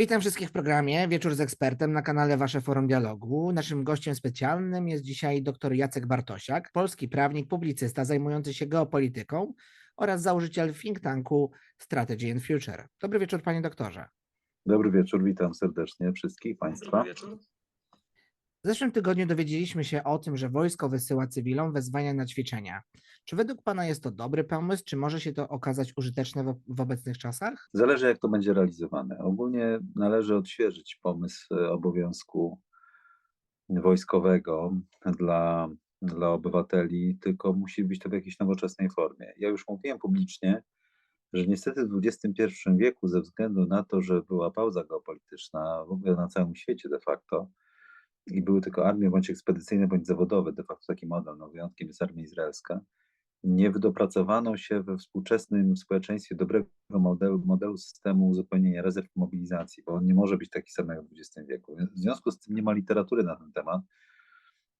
Witam wszystkich w programie Wieczór z ekspertem na kanale Wasze Forum Dialogu. Naszym gościem specjalnym jest dzisiaj dr Jacek Bartosiak, polski prawnik, publicysta zajmujący się geopolityką oraz założyciel think tanku Strategy and Future. Dobry wieczór, panie doktorze. Dobry wieczór, witam serdecznie wszystkich Państwa. Dobry wieczór. W zeszłym tygodniu dowiedzieliśmy się o tym, że wojsko wysyła cywilom wezwania na ćwiczenia. Czy według pana jest to dobry pomysł, czy może się to okazać użyteczne w obecnych czasach? Zależy, jak to będzie realizowane. Ogólnie należy odświeżyć pomysł e, obowiązku wojskowego dla, dla obywateli, tylko musi być to w jakiejś nowoczesnej formie. Ja już mówiłem publicznie, że niestety w XXI wieku, ze względu na to, że była pauza geopolityczna w ogóle na całym świecie de facto, i były tylko armie bądź ekspedycyjne, bądź zawodowe, de facto taki model, no wyjątkiem jest armia izraelska, nie wydopracowano się we współczesnym społeczeństwie dobrego modelu, modelu systemu uzupełnienia rezerw mobilizacji, bo on nie może być taki sam jak w XX wieku. W związku z tym nie ma literatury na ten temat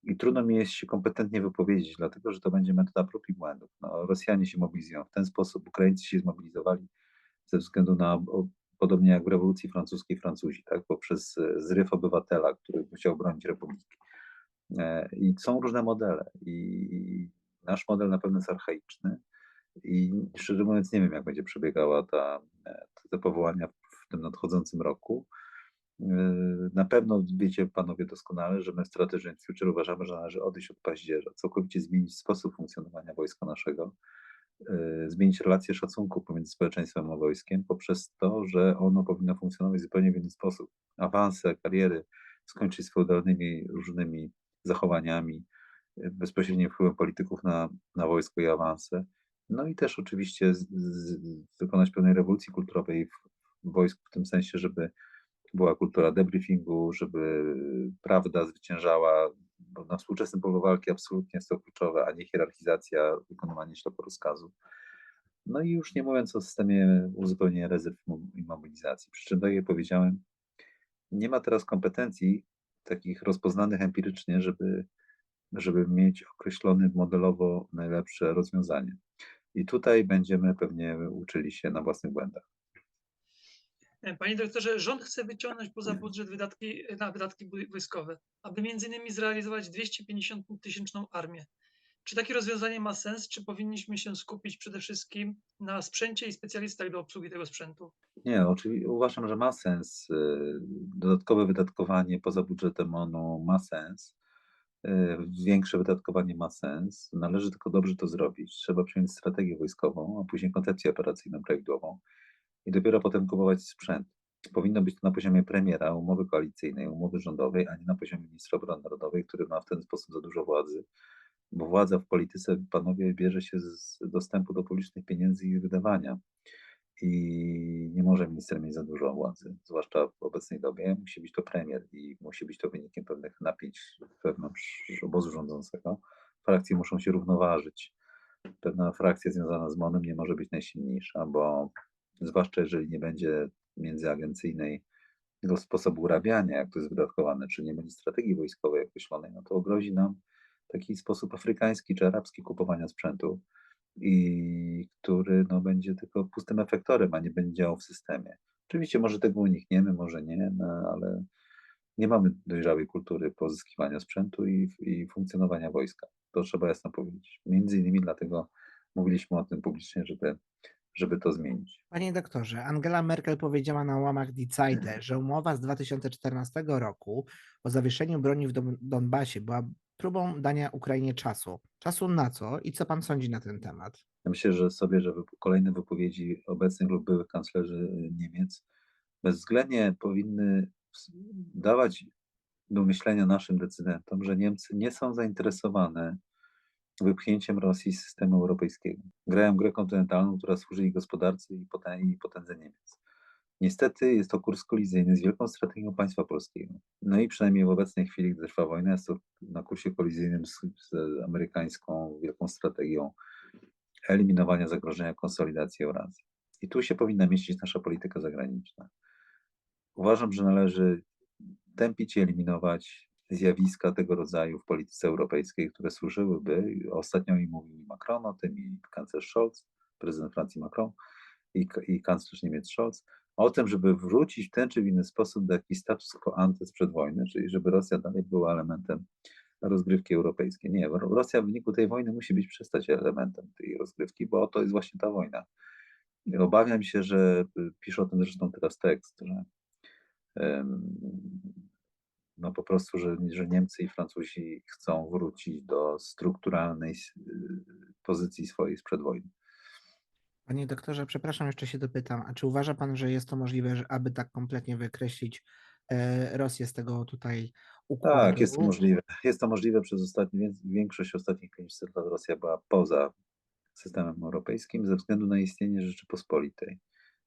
i trudno mi jest się kompetentnie wypowiedzieć, dlatego że to będzie metoda prób i błędów. No, Rosjanie się mobilizują w ten sposób, Ukraińcy się zmobilizowali ze względu na, podobnie jak w rewolucji francuskiej, Francuzi, tak, poprzez e, zryw obywatela, który chciał bronić republiki. E, I są różne modele i nasz model na pewno jest archaiczny i szczerze mówiąc nie wiem, jak będzie przebiegała ta, e, te powołania w tym nadchodzącym roku. Na pewno wiecie panowie doskonale, że my w Strategy Future uważamy, że należy odejść od paździerza, całkowicie zmienić sposób funkcjonowania wojska naszego, zmienić relacje szacunku pomiędzy społeczeństwem a wojskiem poprzez to, że ono powinno funkcjonować zupełnie w inny sposób. Awanse, kariery, skończyć z feudalnymi różnymi zachowaniami, bezpośrednim wpływem polityków na, na wojsko i awanse. No i też oczywiście z, z, dokonać pewnej rewolucji kulturowej w, w wojsku, w tym sensie, żeby była kultura debriefingu, żeby prawda zwyciężała, bo na współczesnym polu walki absolutnie jest to kluczowe, a nie hierarchizacja, wykonywanie śleporozkazu. No i już nie mówiąc o systemie uzupełnienia rezerw i mobilizacji. Przy czym, tak jak powiedziałem, nie ma teraz kompetencji takich rozpoznanych empirycznie, żeby żeby mieć określone modelowo najlepsze rozwiązanie. I tutaj będziemy pewnie uczyli się na własnych błędach. E, Panie doktorze, rząd chce wyciągnąć poza budżet wydatki na wydatki wojskowe, aby innymi zrealizować 250 tysięczną armię. Czy takie rozwiązanie ma sens, czy powinniśmy się skupić przede wszystkim na sprzęcie i specjalistach do obsługi tego sprzętu? Nie, oczywiście uważam, że ma sens. y, Dodatkowe wydatkowanie poza budżetem ONU ma sens. Większe wydatkowanie ma sens. Należy tylko dobrze to zrobić. Trzeba przyjąć strategię wojskową, a później koncepcję operacyjną prawidłową i dopiero potem kupować sprzęt. Powinno być to na poziomie premiera, umowy koalicyjnej, umowy rządowej, a nie na poziomie ministra obrony narodowej, który ma w ten sposób za dużo władzy. Bo władza w polityce, panowie, bierze się z dostępu do publicznych pieniędzy i wydawania i nie może minister mieć za dużo władzy, zwłaszcza w obecnej dobie. Musi być to premier i musi być to wynikiem pewnych napięć wewnątrz obozu rządzącego. Frakcje muszą się równoważyć. Pewna frakcja związana z MON-em nie może być najsilniejsza, bo zwłaszcza jeżeli nie będzie międzyagencyjnej tego sposobu urabiania, jak to jest wydatkowane, czy nie będzie strategii wojskowej określonej, no to grozi nam taki sposób afrykański czy arabski kupowania sprzętu i który no, będzie tylko pustym efektorem, a nie będzie działał w systemie. Oczywiście może tego unikniemy, może nie, no, ale nie mamy dojrzałej kultury pozyskiwania sprzętu i, i funkcjonowania wojska. To trzeba jasno powiedzieć. Między innymi dlatego mówiliśmy o tym publicznie, żeby, żeby to zmienić. Panie doktorze, Angela Merkel powiedziała na łamach Die Zeite, że umowa z 2014 roku o zawieszeniu broni w Don- Donbasie była próbą dania Ukrainie czasu. Czasu na co i co pan sądzi na ten temat? Ja myślę, że sobie, że kolejne wypowiedzi obecnych lub byłych kanclerzy Niemiec bezwzględnie powinny dawać do myślenia naszym decydentom, że Niemcy nie są zainteresowane wypchnięciem Rosji z systemu europejskiego. Grają grę kontynentalną, która służy gospodarce i potędze Niemiec. Niestety jest to kurs kolizyjny z wielką strategią państwa polskiego. No i przynajmniej w obecnej chwili, gdy trwa wojna, jest to na kursie kolizyjnym z, z amerykańską wielką strategią eliminowania zagrożenia konsolidacji Eurazji. I tu się powinna mieścić nasza polityka zagraniczna. Uważam, że należy tępić i eliminować zjawiska tego rodzaju w polityce europejskiej, które służyłyby, ostatnio i mówił Macron o tym, i kanclerz Scholz, prezydent Francji Macron, i, i kanclerz Niemiec Scholz, o tym, żeby wrócić w ten czy w inny sposób do jakiś status quo ante sprzed wojny, czyli żeby Rosja dalej była elementem rozgrywki europejskiej. Nie, Ro- Rosja w wyniku tej wojny musi być przestać elementem tej rozgrywki, bo to jest właśnie ta wojna. Obawiam się, że y, pisze o tym zresztą teraz tekst, że no po prostu, że, że Niemcy i Francuzi chcą wrócić do strukturalnej y, pozycji swojej sprzed wojny. Panie doktorze, przepraszam, jeszcze się dopytam, a czy uważa pan, że jest to możliwe, że aby tak kompletnie wykreślić e, Rosję z tego tutaj układu? Tak, jest to możliwe. Jest to możliwe przez ostatnie, więc większość ostatnich 500 lat Rosja była poza systemem europejskim ze względu na istnienie Rzeczypospolitej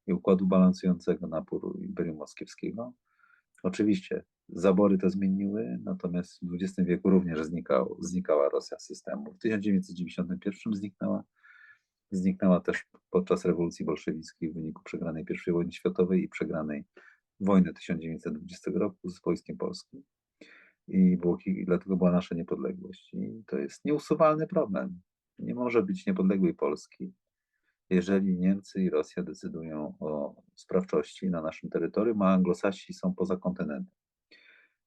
i układu balansującego napór Imperium Moskiewskiego. Oczywiście zabory to zmieniły, natomiast w XX wieku również znikał, znikała Rosja z systemu. W 1991 zniknęła. Zniknęła też podczas rewolucji bolszewickiej w wyniku przegranej I wojny światowej i przegranej wojny 1920 roku z wojskiem polskim i, było, i dlatego była nasza niepodległość. I to jest nieusuwalny problem. Nie może być niepodległej Polski, jeżeli Niemcy i Rosja decydują o sprawczości na naszym terytorium, a Anglosasi są poza kontynentem.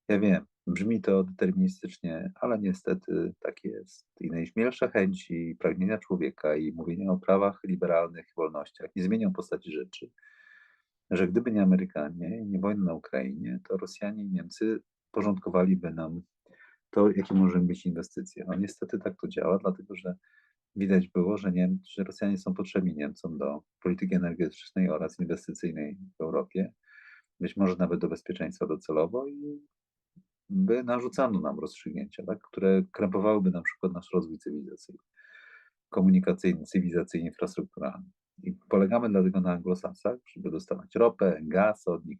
Ja wiem, brzmi to deterministycznie, ale niestety tak jest. I najśmielsze chęci i pragnienia człowieka i mówienie o prawach liberalnych i wolnościach nie zmienią postaci rzeczy, że gdyby nie Amerykanie nie wojna na Ukrainie, to Rosjanie i Niemcy porządkowaliby nam to, jakie może być inwestycje. No niestety tak to działa, dlatego że widać było, że, Niem, że Rosjanie są potrzebni Niemcom do polityki energetycznej oraz inwestycyjnej w Europie, być może nawet do bezpieczeństwa docelowo i by narzucano nam rozstrzygnięcia, tak, które krępowałyby na przykład nasz rozwój cywilizacyjny, komunikacyjny, cywilizacyjny, infrastrukturalny. I polegamy dlatego na anglosasach, żeby dostawać ropę, gaz od nich,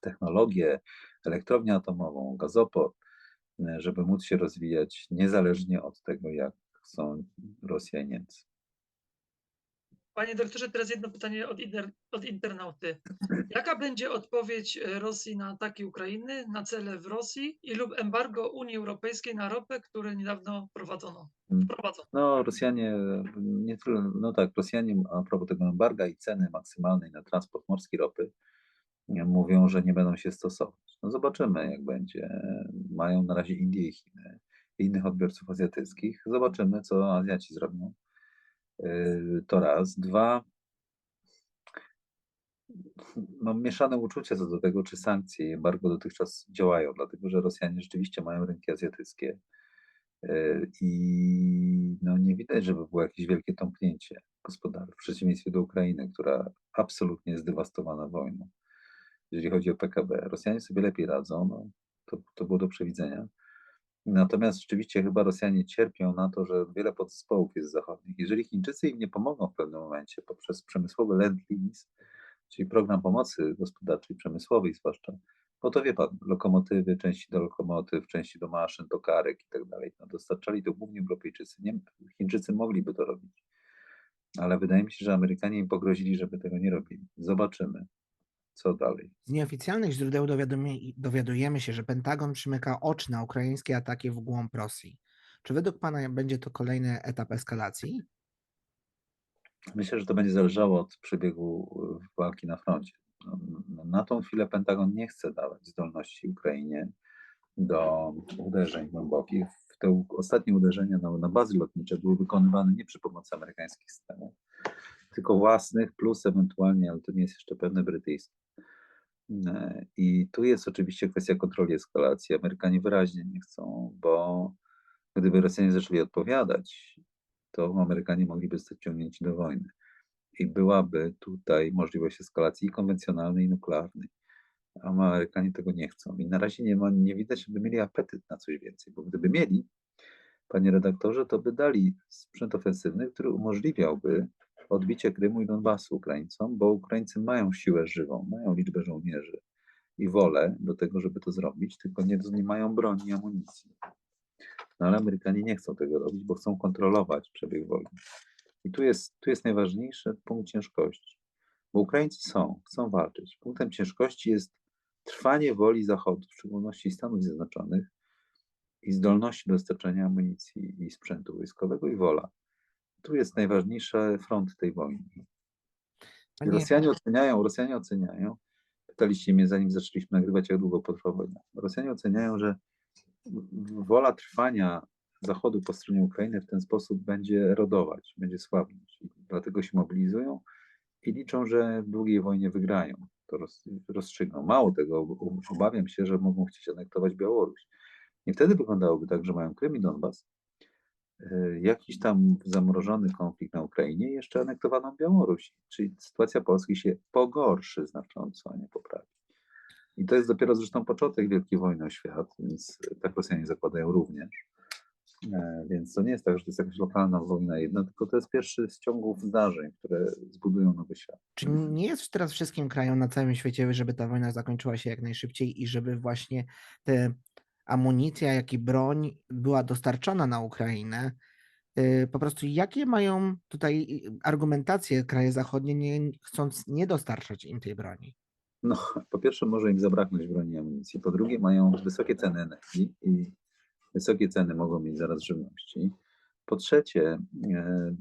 technologię, elektrownię atomową, gazoport, żeby móc się rozwijać niezależnie od tego, jak są Rosja i Niemcy. Panie doktorze, teraz jedno pytanie od, inter, od internauty. Jaka będzie odpowiedź e, Rosji na ataki Ukrainy, na cele w Rosji i lub embargo Unii Europejskiej na ropę, które niedawno prowadzono? Mm. Wprowadzono. No, Rosjanie, nie tyle, no tak, Rosjanie a propos tego embarga i ceny maksymalnej na transport morski ropy mówią, że nie będą się stosować. No zobaczymy, jak będzie. Mają na razie Indie i Chiny, innych odbiorców azjatyckich. Zobaczymy, co Azjaci zrobią. Yy, To raz. Dwa, mam mieszane uczucia co do tego, czy sankcje i embargo dotychczas działają, dlatego że Rosjanie rzeczywiście mają rynki azjatyckie yy, i no nie widać, żeby było jakieś wielkie tąpnięcie gospodarcze, w przeciwieństwie do Ukrainy, która absolutnie jest zdewastowana wojną. Jeżeli chodzi o PKB, Rosjanie sobie lepiej radzą, no, to, to było do przewidzenia. Natomiast rzeczywiście chyba Rosjanie cierpią na to, że wiele podzespołów jest zachodnich. Jeżeli Chińczycy im nie pomogą w pewnym momencie poprzez przemysłowy Lend Lease, czyli program pomocy gospodarczej, przemysłowej zwłaszcza, bo to wie pan, lokomotywy, części do lokomotyw, części do maszyn, do karek i tak dalej, no dostarczali to głównie Europejczycy. Nie, Chińczycy mogliby to robić, ale wydaje mi się, że Amerykanie im pogrozili, żeby tego nie robili. Zobaczymy, co dalej. Z nieoficjalnych źródeł dowiadujemy się, że Pentagon przymyka oczy na ukraińskie ataki w głąb Rosji. Czy według Pana będzie to kolejny etap eskalacji? Myślę, że to będzie zależało od przebiegu y, walki na froncie. No, Na tą chwilę Pentagon nie chce dawać zdolności Ukrainie do uderzeń głębokich. Te ostatnie uderzenia na, na bazy lotnicze były wykonywane nie przy pomocy amerykańskich systemów, tylko własnych, plus ewentualnie, ale to nie jest jeszcze pewne, brytyjskie. E, I tu jest oczywiście kwestia kontroli eskalacji. Amerykanie wyraźnie nie chcą, bo gdyby Rosjanie zaczęli odpowiadać, to Amerykanie mogliby zostać wciągnięci do wojny. I byłaby tutaj możliwość eskalacji i konwencjonalnej, i nuklearnej. A Amerykanie tego nie chcą. I na razie nie, ma, nie widać, żeby mieli apetyt na coś więcej, bo gdyby mieli, panie redaktorze, to by dali sprzęt ofensywny, który umożliwiałby odbicie Krymu i Donbasu Ukraińcom, bo Ukraińcy mają siłę żywą, mają liczbę żołnierzy i wolę do tego, żeby to zrobić, tylko nie, nie mają broni i amunicji. No ale Amerykanie nie chcą tego robić, bo chcą kontrolować przebieg wojny. I tu jest, tu jest najważniejszy punkt ciężkości, bo Ukraińcy są, chcą walczyć. Punktem ciężkości jest trwanie woli Zachodu, w szczególności Stanów Zjednoczonych i zdolności dostarczania amunicji i sprzętu wojskowego i wola. Tu jest najważniejszy front tej wojny. Panie, Rosjanie oceniają, Rosjanie oceniają, pytaliście mnie zanim zaczęliśmy nagrywać, jak długo potrwa wojna. Rosjanie oceniają, że wola trwania Zachodu po stronie Ukrainy w ten sposób będzie rodować, będzie słabnąć. Dlatego się mobilizują i liczą, że w długiej wojnie wygrają. To roz, rozstrzygną. Mało tego, ob- obawiam się, że mogą chcieć anektować Białoruś. I wtedy wyglądałoby tak, że mają Krym i Donbas, jakiś tam zamrożony konflikt na Ukrainie jeszcze anektowaną Białoruś. Czyli sytuacja Polski się pogorszy znacząco, a nie poprawi. I to jest dopiero zresztą początek Wielkiej Wojny o świat, więc tak Rosjanie zakładają również. E, Więc to nie jest tak, że to jest jakaś lokalna wojna jedna, tylko to jest pierwszy z ciągów zdarzeń, które zbudują nowy świat. czy nie jest teraz wszystkim krajom na całym świecie, żeby ta wojna zakończyła się jak najszybciej i żeby właśnie te amunicja, jak i broń była dostarczona na Ukrainę? Y, Po prostu jakie mają tutaj y, argumentacje kraje zachodnie, nie, chcąc nie dostarczać im tej broni? No, po pierwsze może im zabraknąć broni i amunicji, po drugie mają wysokie ceny energii i wysokie ceny mogą mieć zaraz żywności. Po trzecie, e,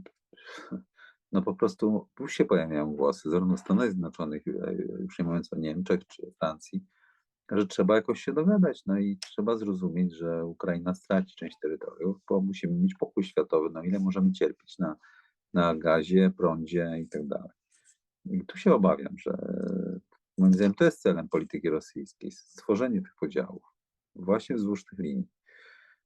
no po prostu już się pojawiają głosy, zarówno w Stanach Zjednoczonych, już nie mówiąc o Niemczech czy Francji, że trzeba jakoś się dogadać, no i trzeba zrozumieć, że Ukraina straci część terytoriów, bo musimy mieć pokój światowy, no ile możemy cierpieć na, na gazie, prądzie i tak dalej. I tu się obawiam, że moim zdaniem to jest celem polityki rosyjskiej, stworzenie tych podziałów właśnie wzdłuż tych linii.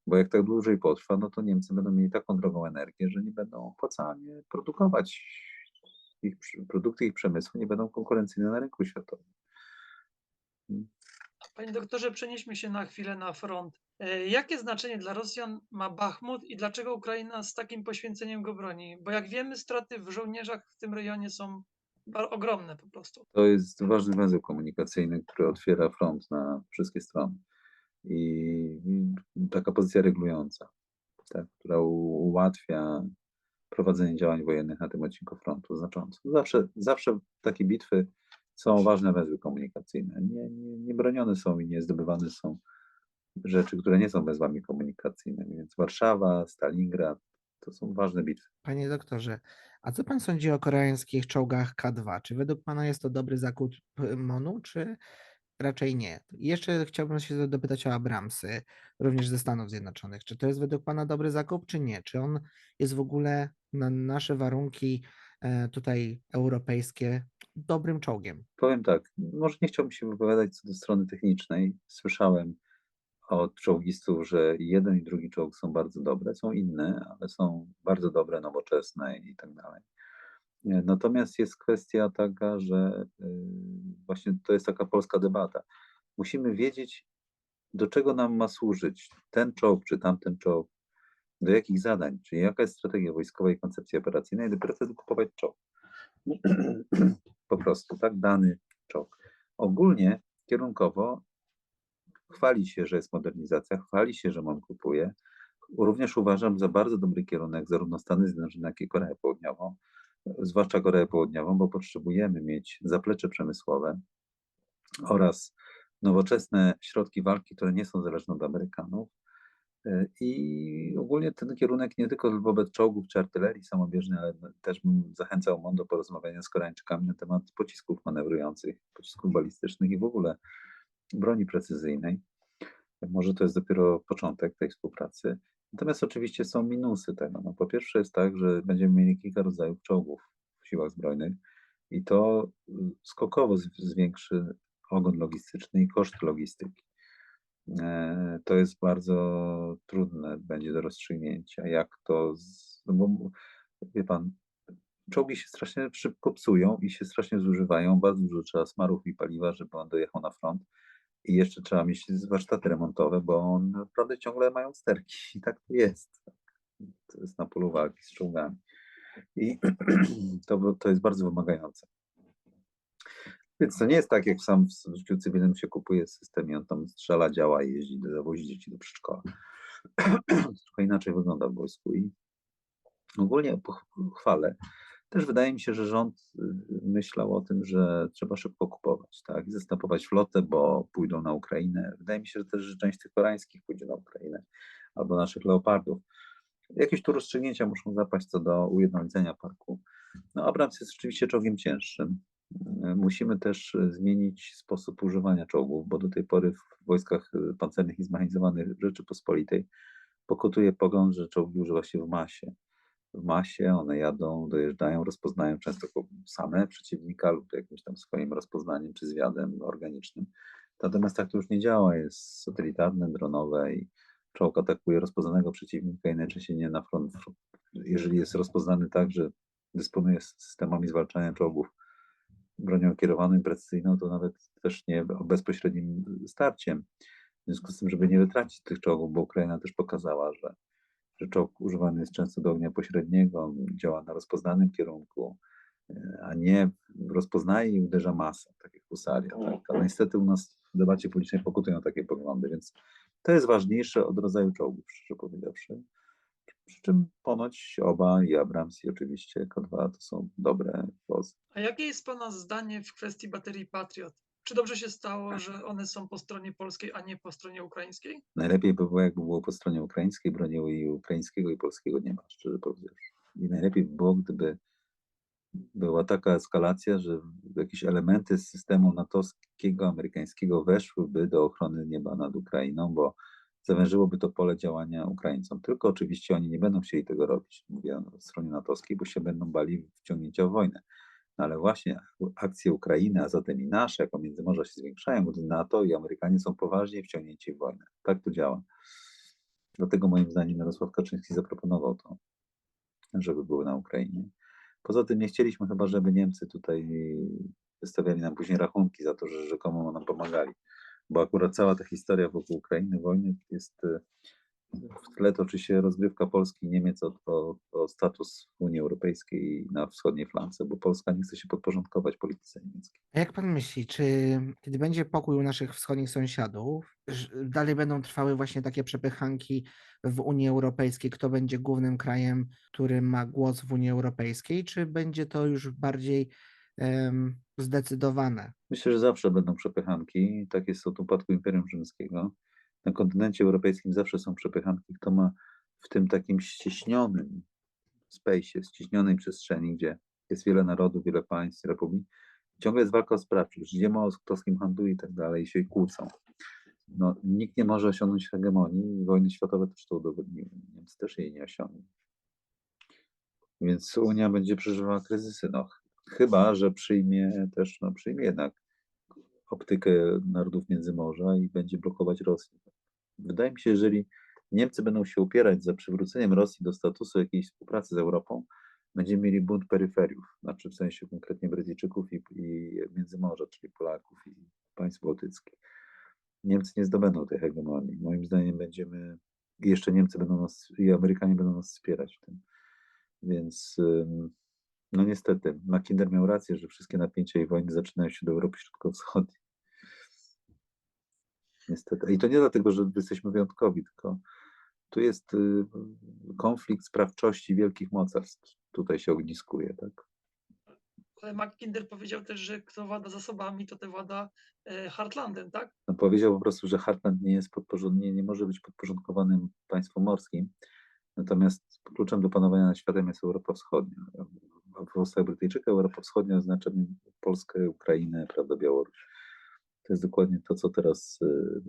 Bo jak tak dłużej potrwa, no to Niemcy będą mieli taką drogą energię, że nie będą opłacalnie produkować. Ich produkty ich przemysłu nie będą konkurencyjne na rynku światowym. Panie doktorze, przenieśmy się na chwilę na front. E, Jakie znaczenie dla Rosjan ma Bachmut i dlaczego Ukraina z takim poświęceniem go broni? Bo jak wiemy, straty w żołnierzach w tym rejonie są ogromne po prostu. To jest ważny węzeł komunikacyjny, który otwiera front na wszystkie strony. I taka pozycja regulująca, tak, która ułatwia prowadzenie działań wojennych na tym odcinku frontu znacząco. Zawsze, zawsze takie bitwy są ważne węzły komunikacyjne. Nie, nie, nie bronione są i nie zdobywane są rzeczy, które nie są węzłami komunikacyjnymi. Więc Warszawa, Stalingrad to są ważne bitwy. Panie doktorze, a co pan sądzi o koreańskich czołgach K2? Czy według pana jest to dobry zakup MONU, czy raczej nie? Jeszcze chciałbym się dopytać o Abramsy, również ze Stanów Zjednoczonych. Czy to jest według pana dobry zakup, czy nie? Czy on jest w ogóle na nasze warunki e, tutaj europejskie dobrym czołgiem? Powiem tak, może nie chciałbym się wypowiadać co do strony technicznej. Słyszałem od czołgistów, że jeden i drugi czołg są bardzo dobre, są inne, ale są bardzo dobre, nowoczesne i tak dalej. Natomiast jest kwestia taka, że y, właśnie to jest taka polska debata. Musimy wiedzieć, do czego nam ma służyć ten czołg czy tamten czołg, do jakich zadań, czyli jaka jest strategia wojskowa i koncepcja operacyjna i dopiero wtedy kupować czołg. Po prostu, tak, dany czołg. Ogólnie, kierunkowo chwali się, że jest modernizacja, chwali się, że MON kupuje. Również uważam za bardzo dobry kierunek zarówno Stany Zjednoczone, jak i Koreę Południową, zwłaszcza Koreę Południową, bo potrzebujemy mieć zaplecze przemysłowe oraz nowoczesne środki walki, które nie są zależne od Amerykanów. Y, I ogólnie ten kierunek nie tylko wobec czołgów czy artylerii samobieżnej, ale też bym zachęcał MON do porozmawiania z Koreańczykami na temat pocisków manewrujących, pocisków balistycznych i w ogóle broni precyzyjnej. Może to jest dopiero początek tej współpracy. Natomiast oczywiście są minusy tego. No, po pierwsze jest tak, że będziemy mieli kilka rodzajów czołgów w siłach zbrojnych i to y, skokowo zwiększy ogon logistyczny i koszt logistyki. E, To jest bardzo trudne będzie do rozstrzygnięcia, jak to, z, no bo wie pan, czołgi się strasznie szybko psują i się strasznie zużywają, bardzo dużo trzeba smarów i paliwa, żeby on dojechał na front i jeszcze trzeba mieć warsztaty remontowe, bo on naprawdę ciągle mają sterki i tak to jest. To jest na polu walki z czołgami. I to, to jest bardzo wymagające. Więc to nie jest tak, jak sam w życiu cywilnym się kupuje system i on tam strzela, działa jeździ, dowozi dzieci do przedszkola. Trochę inaczej wygląda w wojsku i ogólnie chwalę. Też wydaje mi się, że rząd y, myślał o tym, że trzeba szybko kupować, tak, i zastępować flotę, bo pójdą na Ukrainę. Wydaje mi się, że też że część tych koreańskich pójdzie na Ukrainę, albo naszych leopardów. Jakieś tu rozstrzygnięcia muszą zapaść co do ujednolicenia parku. No, Abrams jest rzeczywiście czołgiem cięższym. Musimy też e, zmienić sposób używania czołgów, bo do tej pory w wojskach e, pancernych i zmechanizowanych Rzeczypospolitej pokutuje pogląd, że czołgi używa się w masie. W masie one jadą, dojeżdżają, rozpoznają często same przeciwnika lub jakimś tam swoim rozpoznaniem czy zwiadem organicznym. Natomiast tak to już nie działa, jest satelitarne, dronowe i czołg atakuje rozpoznanego przeciwnika i najczęściej nie na front. Jeżeli jest rozpoznany tak, że dysponuje systemami zwalczania czołgów bronią kierowaną i precyzyjną, to nawet też nie bezpośrednim starciem. W związku z tym, żeby nie wytracić tych czołgów, bo Ukraina też pokazała, że, że czołg używany jest często do ognia pośredniego, działa na rozpoznanym kierunku, e, a nie rozpoznaje i uderza masą, tak jak husaria. Tak? Ale niestety u nas w debacie publicznej pokutują takie poglądy, więc to jest ważniejsze od rodzaju czołgów, szczerze powiedziawszy. Przy czym ponoć oba, i Abrams, i oczywiście K2 to są dobre wozy. A jakie jest Pana zdanie w kwestii baterii Patriot? Czy dobrze się stało, że one są po stronie polskiej, a nie po stronie ukraińskiej? Najlepiej by było, jakby było po stronie ukraińskiej, broniły i ukraińskiego, i polskiego nie ma, szczerze powiedziawszy. I najlepiej by było, gdyby była taka eskalacja, że jakieś elementy z systemu natowskiego, amerykańskiego weszłyby do ochrony nieba nad Ukrainą, bo zawężyłoby to pole działania Ukraińcom. Tylko oczywiście oni nie będą chcieli tego robić, mówię o stronie natowskiej, bo się będą bali wciągnięcia w wojnę. No ale właśnie akcje Ukrainy, a zatem i nasze, jako Międzymorza się zwiększają, gdy NATO i Amerykanie są poważnie wciągnięci w wojnę. Tak to działa. Dlatego moim zdaniem Jarosław Kaczyński zaproponował to, żeby były na Ukrainie. Poza tym nie chcieliśmy chyba, żeby Niemcy tutaj wystawiali nam później rachunki za to, że rzekomo nam pomagali. Bo akurat cała ta historia wokół Ukrainy, wojny jest e, w tle toczy się rozgrywka Polski i Niemiec o, o, o status Unii Europejskiej na wschodniej flance, bo Polska nie chce się podporządkować polityce niemieckiej. A jak pan myśli, czy kiedy będzie pokój u naszych wschodnich sąsiadów, dalej będą trwały właśnie takie przepychanki w Unii Europejskiej, kto będzie głównym krajem, który ma głos w Unii Europejskiej, czy będzie to już bardziej zdecydowane? Myślę, że zawsze będą przepychanki. Tak jest od upadku Imperium Rzymskiego. Na kontynencie europejskim zawsze są przepychanki. Kto ma w tym takim ścieśnionym space'ie, ścieśnionej przestrzeni, gdzie jest wiele narodów, wiele państw, republik, ciągle jest walka o sprawczość, gdzie moc, kto z kim handluje i tak dalej, i się kłócą. No, nikt nie może osiągnąć hegemonii i wojny światowe też to udowodniły. Niemcy też jej nie osiągną. Więc Unia będzie przeżywała kryzysy. No, chyba, że przyjmie też, no przyjmie jednak optykę narodów Międzymorza i będzie blokować Rosję. Wydaje mi się, jeżeli Niemcy będą się upierać za przywróceniem Rosji do statusu jakiejś współpracy z Europą, będziemy mieli bunt peryferiów, znaczy w sensie konkretnie Brytyjczyków i, i Międzymorza, czyli Polaków i państw bałtyckich. Niemcy nie zdobędą tej hegemonii. Moim zdaniem będziemy, jeszcze Niemcy będą nas, i Amerykanie będą nas wspierać w tym. Więc no niestety, Mackinder miał rację, że wszystkie napięcia i wojny zaczynają się do Europy Środkowo-Wschodniej. Niestety. I to nie dlatego, że jesteśmy wyjątkowi, tylko tu jest y, konflikt sprawczości wielkich mocarstw. Tutaj się ogniskuje, tak? Ale Mackinder powiedział też, że kto włada zasobami, to te włada e, Heartlandem, tak? No, powiedział po prostu, że Hartland nie jest podporządnie, nie może być podporządkowanym państwom morskim. Natomiast kluczem do panowania nad światem jest Europa Wschodnia. A W ustach Brytyjczyka Europa Wschodnia oznacza Polskę, Ukrainę, prawda, Białoruś. To jest dokładnie to, co teraz y, y,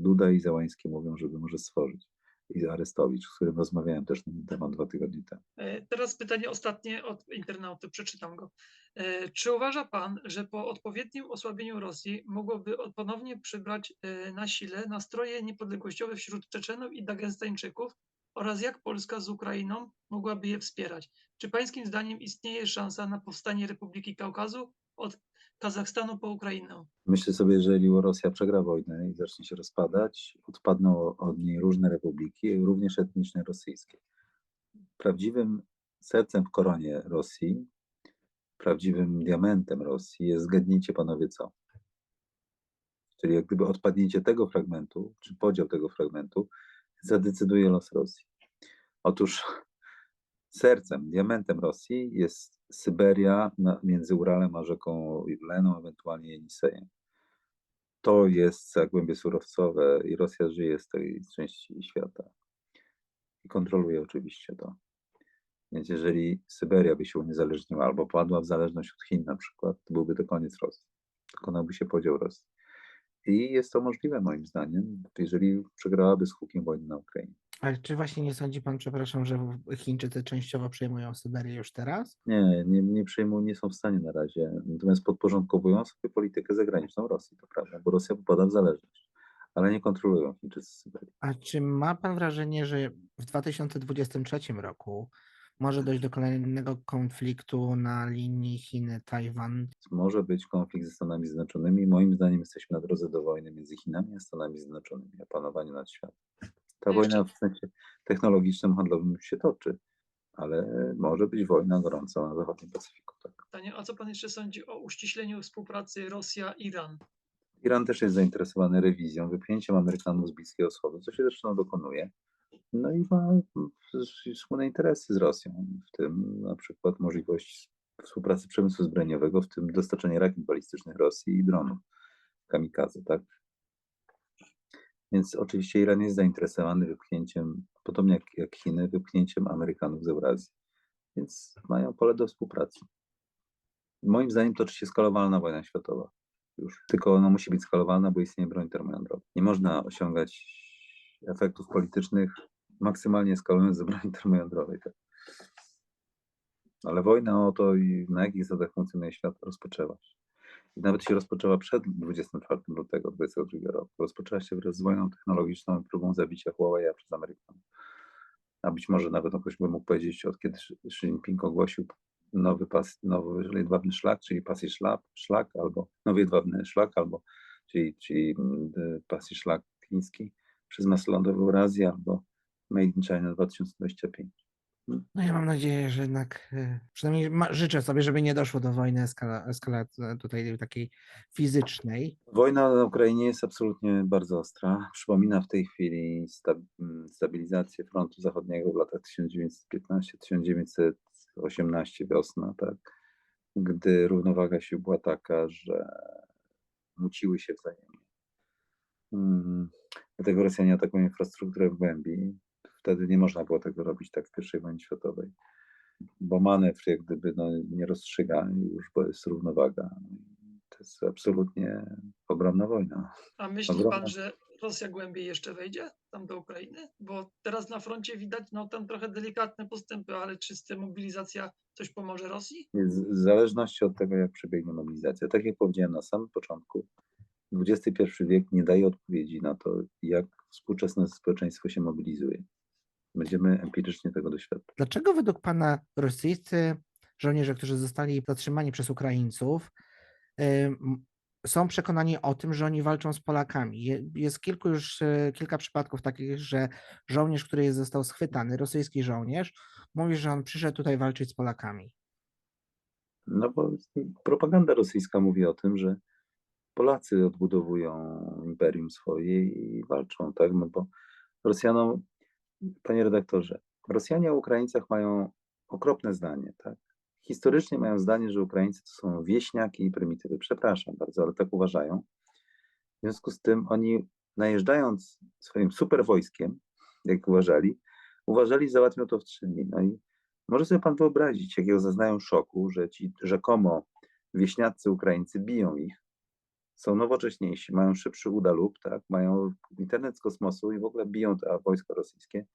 Duda i Załański mówią, żeby może stworzyć. I Arestowicz, z którym rozmawiałem też na ten temat dwa tygodnie temu. E, Teraz pytanie ostatnie od internauty, przeczytam go. E, Czy uważa Pan, że po odpowiednim osłabieniu Rosji mogłoby ponownie przybrać e, na sile nastroje niepodległościowe wśród Czeczenów i Dagestańczyków oraz jak Polska z Ukrainą mogłaby je wspierać? Czy Pańskim zdaniem istnieje szansa na powstanie Republiki Kaukazu od Kazachstanu po Ukrainę? Myślę sobie, jeżeli Rosja przegra wojnę i zacznie się rozpadać, odpadną od niej różne republiki, również etniczne rosyjskie. Prawdziwym sercem w koronie Rosji, prawdziwym diamentem Rosji jest, zgadnijcie panowie co? Czyli jak gdyby odpadnięcie tego fragmentu, czy podział tego fragmentu, zadecyduje los Rosji. Otóż sercem, diamentem Rosji jest Syberia między Uralem a rzeką Leną, ewentualnie Jenisejem. To jest zagłębie surowcowe i Rosja żyje z tej części świata. I kontroluje oczywiście to. Więc jeżeli Syberia by się uniezależniła albo padła w zależność od Chin na przykład, to byłby to koniec Rosji. Dokonałby się podział Rosji. I jest to możliwe moim zdaniem, jeżeli przegrałaby z hukiem wojny na Ukrainie. Ale czy właśnie nie sądzi pan, przepraszam, że Chińczycy częściowo przejmują Syberię już teraz? Nie, nie, nie przejmują, nie są w stanie na razie. Natomiast podporządkowują sobie politykę zagraniczną Rosji, to prawda, bo Rosja popada w zależność, ale nie kontrolują Chińczycy Syberii. A czy ma pan wrażenie, że w 2023 roku może dojść do kolejnego konfliktu na linii Chiny-Tajwan? Może być konflikt ze Stanami Zjednoczonymi. Moim zdaniem jesteśmy na drodze do wojny między Chinami a Stanami Zjednoczonymi, a panowanie nad światem. Ta wojna w sensie technologicznym, handlowym już się toczy, ale może być wojna gorąca na zachodnim Pacyfiku. Tak. Pytanie, a co pan jeszcze sądzi o uściśleniu współpracy Rosja-Iran? Iran też jest zainteresowany rewizją, wypchnięciem Amerykanów z Bliskiego Wschodu, co się zresztą dokonuje. No i ma wspólne interesy z Rosją, w tym na przykład możliwość współpracy przemysłu zbrojeniowego, w tym dostarczenie rakiet balistycznych Rosji i dronów kamikadze, tak? Więc oczywiście Iran jest zainteresowany wypchnięciem, podobnie jak, jak Chiny, wypchnięciem Amerykanów z Eurazji. Więc mają pole do współpracy. Moim zdaniem toczy się skalowalna wojna światowa już. Tylko ona musi być skalowana, bo istnieje broń termojądrowa. Nie można osiągać efektów politycznych maksymalnie skalując ze broni termojądrowej. Tak. Ale wojna o to, i na jakich zasadach funkcjonuje świat, rozpoczęła się. I nawet się rozpoczęła przed 24 lutego 2022 roku. Rozpoczęła się wraz z wojną technologiczną i próbą zabicia Huawei przez Amerykanów. A być może nawet ktoś by mógł powiedzieć, od kiedy Xi Jinping ogłosił nowy pas, nowy jedwabny szlak, czyli pas i szlak, szlak albo nowy jedwabny szlak, albo czyli, czyli y, pas i szlak chiński przez masę lądową Eurazji, albo Made in China 2025. No ja mam nadzieję, że jednak, e, przynajmniej życzę sobie, żeby nie doszło do wojny eskala, eskala tutaj takiej fizycznej. Wojna na Ukrainie jest absolutnie bardzo ostra. Przypomina w tej chwili mm, stabilizację frontu zachodniego w latach 1915-1918 wiosna, tak? gdy równowaga sił była taka, że muciły się wzajemnie. Mm, Dlatego Rosjanie atakują infrastrukturę w głębi. Wtedy nie można było tego robić tak w I wojnie światowej, bo manewr jak gdyby no, nie rozstrzyga już, bo jest równowaga. To jest absolutnie ogromna wojna. A myśli Ogromna. pan, że Rosja głębiej jeszcze wejdzie tam do Ukrainy? Bo teraz na froncie widać no, tam trochę delikatne postępy, ale czy demobilizacja coś pomoże Rosji? W zależności od tego, jak przebiegnie mobilizacja. Tak jak powiedziałem na samym początku, XXI wiek nie daje odpowiedzi na to, jak współczesne społeczeństwo się mobilizuje. Będziemy empirycznie tego doświadczać. Dlaczego według pana rosyjscy żołnierze, którzy zostali zatrzymani przez Ukraińców, są przekonani o tym, że oni walczą z Polakami? Je- Jest kilku już e, kilka przypadków takich, że żołnierz, który jest, został schwytany, rosyjski żołnierz, mówi, że on przyszedł tutaj walczyć z Polakami. No bo propaganda rosyjska mówi o tym, że Polacy odbudowują imperium swoje i walczą, tak? No bo Rosjanom, panie redaktorze, Rosjanie o Ukraińcach mają okropne zdanie, tak? Historycznie mają zdanie, że Ukraińcy to są wieśniaki i prymitywy. Przepraszam bardzo, ale tak uważają. W związku z tym oni najeżdżając swoim super wojskiem, jak uważali, uważali, załatwią to w trzy dni. No i może sobie pan wyobrazić, jakiego zaznają szoku, że ci rzekomo wieśniacy Ukraińcy biją ich, są nowocześniejsi, mają szybszy uda lub, tak, mają internet z kosmosu i w ogóle biją te wojsko rosyjskie,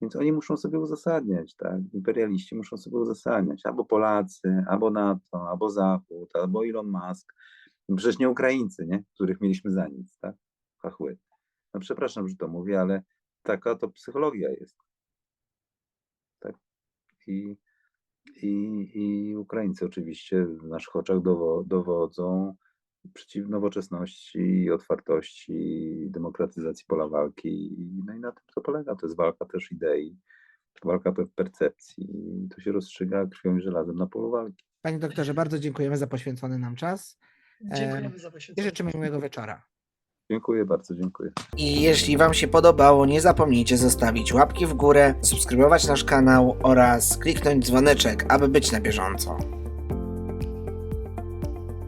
więc oni muszą sobie uzasadniać, tak, imperialiści muszą sobie uzasadniać, albo Polacy, albo NATO, albo Zachód, albo Elon Musk, no przecież nie Ukraińcy, nie, których mieliśmy za nic, tak, chachły. No przepraszam, że to mówię, ale taka to psychologia jest, tak, i, i, i Ukraińcy oczywiście w naszych oczach dowo, dowodzą przeciw nowoczesności, otwartości, demokratyzacji pola walki. No i na tym to polega. To jest walka też idei, walka pe- percepcji. I to się rozstrzyga krwią i żelazem na polu walki. Panie doktorze, bardzo dziękujemy za poświęcony nam czas Dziękujemy za i poświęcenie. życzymy miłego wieczora. Dziękuję bardzo, dziękuję. I jeśli Wam się podobało, nie zapomnijcie zostawić łapki w górę, subskrybować nasz kanał oraz kliknąć dzwoneczek, aby być na bieżąco.